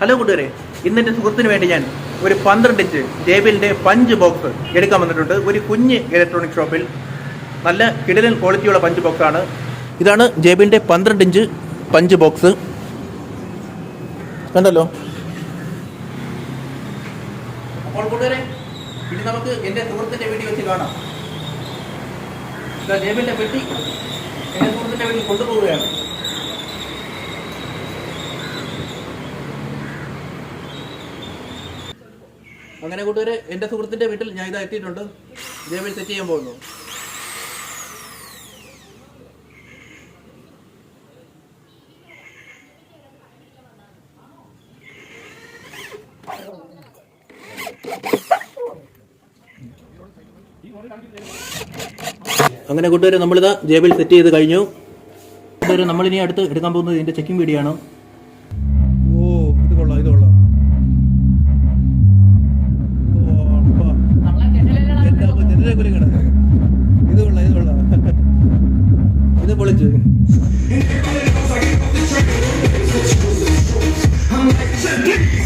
Hello കൂട്ടുകാരെ ഇന്നെന്റെ സുഹൃത്തിന് വേണ്ടി ഞാൻ ഒരു പന്ത്രണ്ട് ഇഞ്ച് ജേബിലിന്റെ പഞ്ച് ബോക്സ് എടുക്കാൻ വന്നിട്ടുണ്ട്. ഒരു കുഞ്ഞ് ഇലക്ട്രോണിക് ഷോപ്പിൽ നല്ല കിടലൻ ക്വാളിറ്റിയുള്ള പഞ്ച് ബോക്സ് ആണ്. ഇതാണ് ജേബിലിന്റെ പന്ത്രണ്ട് ഇഞ്ച് പഞ്ച് ബോക്സ് കണ്ടല്ലോ? അപ്പോൾ കൂട്ടുകാരെ ഇനി നമുക്ക് എന്റെ സുഹൃത്തിന്റെ വീട്ടിൽ വെച്ച് കാണാം. ജേബിലിന്റെ പെട്ടി. എന്റെ സുഹൃത്തിന്റെ വീട്ടിൽ കൊണ്ടുപോവുകയാണ്. അങ്ങനെ കൂട്ടുകാരെ എന്റെ സുഹൃത്തിന്റെ വീട്ടിൽ ഞാൻ ഇതാ എത്തിയിട്ടുണ്ട്. ജേബിൽ സെറ്റ് ചെയ്യാൻ പോകുന്നു. അങ്ങനെ കൂട്ടുകാരെ നമ്മളിതാ ജേബിൽ സെറ്റ് ചെയ്ത് കഴിഞ്ഞു. കൂട്ടുകാരെ നമ്മളിനി അടുത്ത് എടുക്കാൻ പോകുന്നത് ഇതിന്റെ ചെക്കിംഗ് വീഡിയോ ആണ്. എൻ്റെ അപ്പ ചെറിയ കുരുങ്ങണ്. ഇത് കൊള്ളാം ഇത് കൊള്ളാം ഇത് പൊളിച്ച് I'm like,